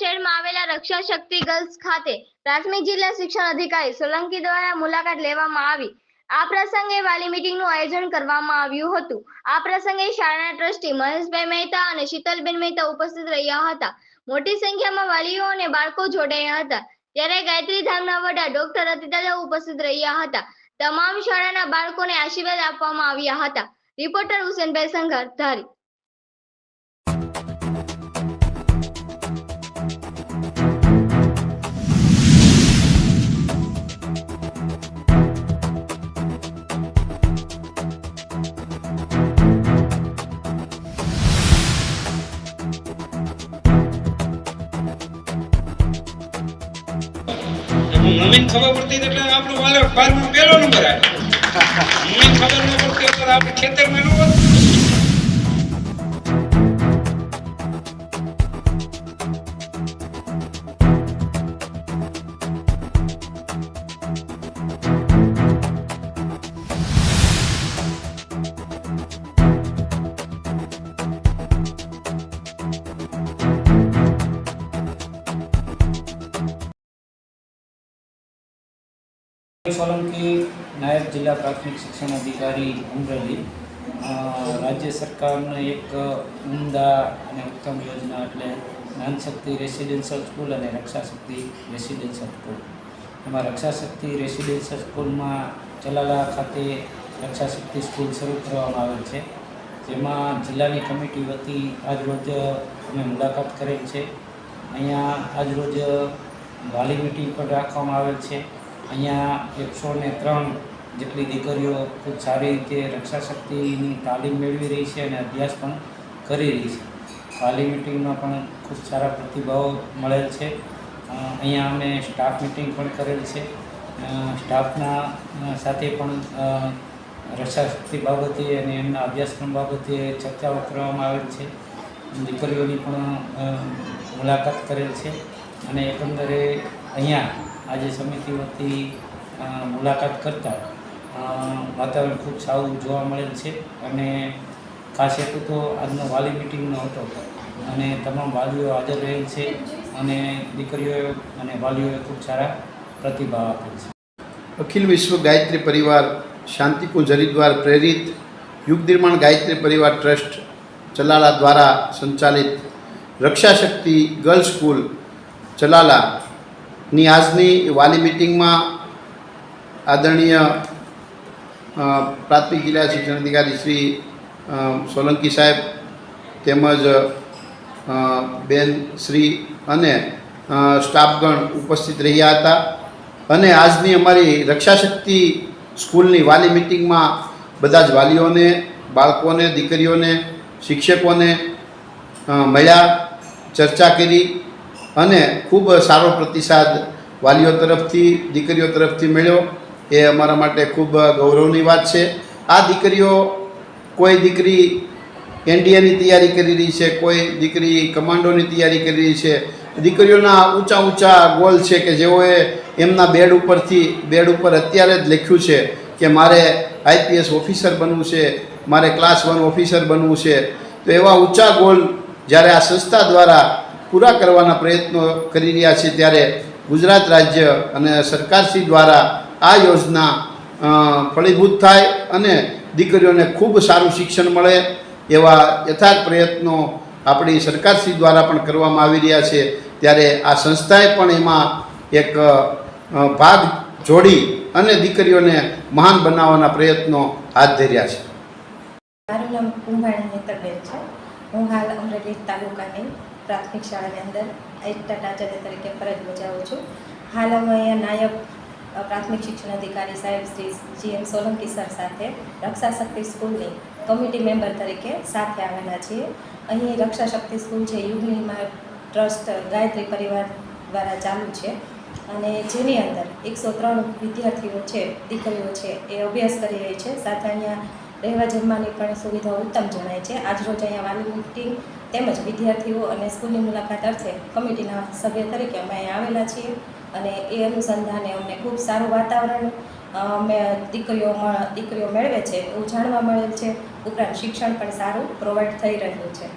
શહેરમાં આવેલા રક્ષા શક્તિ ગર્લ્સ ખાતે પ્રાથમિક જિલ્લા શિક્ષણ અધિકારી સોલંકી દ્વારા મુલાકાત લેવામાં આવી. આ પ્રસંગે વાલી મીટિંગનું આયોજન કરવામાં આવ્યું હતું. આ પ્રસંગે શાળાના ટ્રસ્ટી મહેશભાઈ મહેતા અને શીતલબેન મહેતા ઉપસ્થિત રહ્યા હતા. મોટી સંખ્યામાં વાલીઓ અને બાળકો જોડાયા હતા. ત્યારે ગાયત્રી ધામના વડા ડોક્ટર અતિદાદા ઉપસ્થિત રહ્યા હતા. તમામ શાળાના બાળકોને આશીર્વાદ આપવામાં આવ્યા હતા. રિપોર્ટર હુસેનભાઈ સંઘર ધારી મમ્મીને ખબર પડતી એટલે આપણો વાલો બારમાં પહેલો નંબર આવ્યો મમ્મીને ખબર ન પડતી આપણે ખેતરમાં ન હોત. સોલંકી નાયબ જિલ્લા પ્રાથમિક શિક્ષણ અધિકારી અમરેલી રાજ્ય સરકારનો એક ઉમદા અને ઉત્તમ યોજના એટલે જ્ઞાનશક્તિ રેસિડેન્શિયલ સ્કૂલ અને રક્ષાશક્તિ રેસિડેન્શિયલ સ્કૂલ. એમાં રક્ષાશક્તિ રેસિડેન્શિયલ સ્કૂલમાં ચલાલા ખાતે રક્ષાશક્તિ સ્કૂલ શરૂ કરવામાં આવેલ છે. જેમાં જિલ્લાની કમિટી વતી આજરોજ અમે મુલાકાત કરેલ છે. અહીંયા આજરોજ વાલી મિટિંગ પણ રાખવામાં આવેલ છે. અહીંયા એકસો ને ત્રણ જેટલી દીકરીઓ ખૂબ સારી રીતે રક્ષાશક્તિની તાલીમ મેળવી રહી છે અને અભ્યાસ પણ કરી રહી છે. વાલી મિટિંગમાં પણ ખૂબ સારા પ્રતિભાવો મળેલ છે. અહીંયા અમે સ્ટાફ મિટિંગ પણ કરેલ છે. સ્ટાફના સાથે પણ રક્ષાશક્તિ બાબતે અને એમના અભ્યાસક્રમ બાબતે ચર્ચાઓ કરવામાં આવેલ છે. દીકરીઓની પણ મુલાકાત કરેલ છે. અને એકંદરે અહીંયા આજે સમિતિ વતી મુલાકાત કરતાં વાતાવરણ ખૂબ સારું જોવા મળેલ છે અને ખાસ હેતુ તો આજનો વાલી મિટિંગનો હતો અને તમામ વાલીઓ હાજર રહેલ છે અને દીકરીઓએ અને વાલીઓએ ખૂબ સારા પ્રતિભાવ આપેલ છે. અખિલ વિશ્વ ગાયત્રી પરિવાર શાંતિકુંજ હરિદ્વાર પ્રેરિત યુગ નિર્માણ ગાયત્રી પરિવાર ટ્રસ્ટ ચલાલા દ્વારા સંચાલિત રક્ષા શક્તિ ગર્લ્સ સ્કૂલ ચલાલાની આજની વાલી મિટિંગમાં આદરણીય પ્રાથમિક જિલ્લા શિક્ષણ અધિકારી શ્રી સોલંકી સાહેબ તેમજ બેન શ્રી અને સ્ટાફગણ ઉપસ્થિત રહ્યા હતા. અને આજની અમારી રક્ષાશક્તિ સ્કૂલની વાલી મિટિંગમાં બધા જ વાલીઓને, બાળકોને, દીકરીઓને, શિક્ષકોને મળ્યા, ચર્ચા કરી. અને ખૂબ સારો પ્રતિસાદ વાલીઓ તરફથી, દીકરીઓ તરફથી મળ્યો. એ અમારા માટે ખૂબ ગૌરવની વાત છે. આ દીકરીઓ, કોઈ દીકરી એનડીએની તૈયારી કરી રહી છે, કોઈ દીકરી કમાન્ડોની તૈયારી કરી રહી છે. દીકરીઓના ઊંચા ઊંચા ગોલ છે કે જેઓએ એમના બેડ ઉપરથી, બેડ ઉપર અત્યારે જ લખ્યું છે કે મારે આઈપીએસ ઓફિસર બનવું છે, મારે ક્લાસ વન ઓફિસર બનવું છે. તો એવા ઊંચા ગોલ જ્યારે આ સંસ્થા દ્વારા પૂરા કરવાના પ્રયત્નો કરી રહ્યા છે ત્યારે ગુજરાત રાજ્ય અને સરકારશ્રી દ્વારા આ યોજના ફળીભૂત થાય અને દીકરીઓને ખૂબ સારું શિક્ષણ મળે એવા યથાર્થ પ્રયત્નો આપણી સરકારશ્રી દ્વારા પણ કરવામાં આવી રહ્યા છે. ત્યારે આ સંસ્થાએ પણ એમાં એક ભાગ જોડી અને દીકરીઓને મહાન બનાવવાના પ્રયત્નો હાથ ધર્યા છે. મારું નામ કુંભાણી નેતરબેન છે. હું હાલ અમરેલી તાલુકાની પ્રાથમિક શાળાની અંદર એકતા ટાચાર્ય તરીકે ફરજ બજાવું છું. હાલ અમે અહીંયા નાયબ પ્રાથમિક શિક્ષણ અધિકારી સાહેબ Shri G M Solanki sir સાથે રક્ષા શક્તિ સ્કૂલની કમિટી મેમ્બર તરીકે સાથે આવેલા છીએ. અહીં રક્ષા શક્તિ સ્કૂલ છે યુગની ટ્રસ્ટ ગાયત્રી પરિવાર દ્વારા ચાલુ છે અને જેની અંદર એકસો ત્રણ વિદ્યાર્થીઓ છે, દીકરીઓ છે, એ અભ્યાસ કરી રહી છે. સાથે અહીંયા રહેવા જમવાની પણ સુવિધાઓ ઉત્તમ જણાય છે. આજરોજ અહીંયા વાલી મિટિંગ તેમજ વિદ્યાર્થીઓ અને સ્કૂલની મુલાકાત અર્થે કમિટીના સભ્ય તરીકે અમે અહીંયા આવેલા છીએ અને એ અનુસંધાને અમને ખૂબ સારું વાતાવરણ દીકરીઓ દીકરીઓ મેળવે છે એવું જાણવા મળેલ છે. ઉપરાંત શિક્ષણ પણ સારું પ્રોવાઈડ થઈ રહ્યું છે.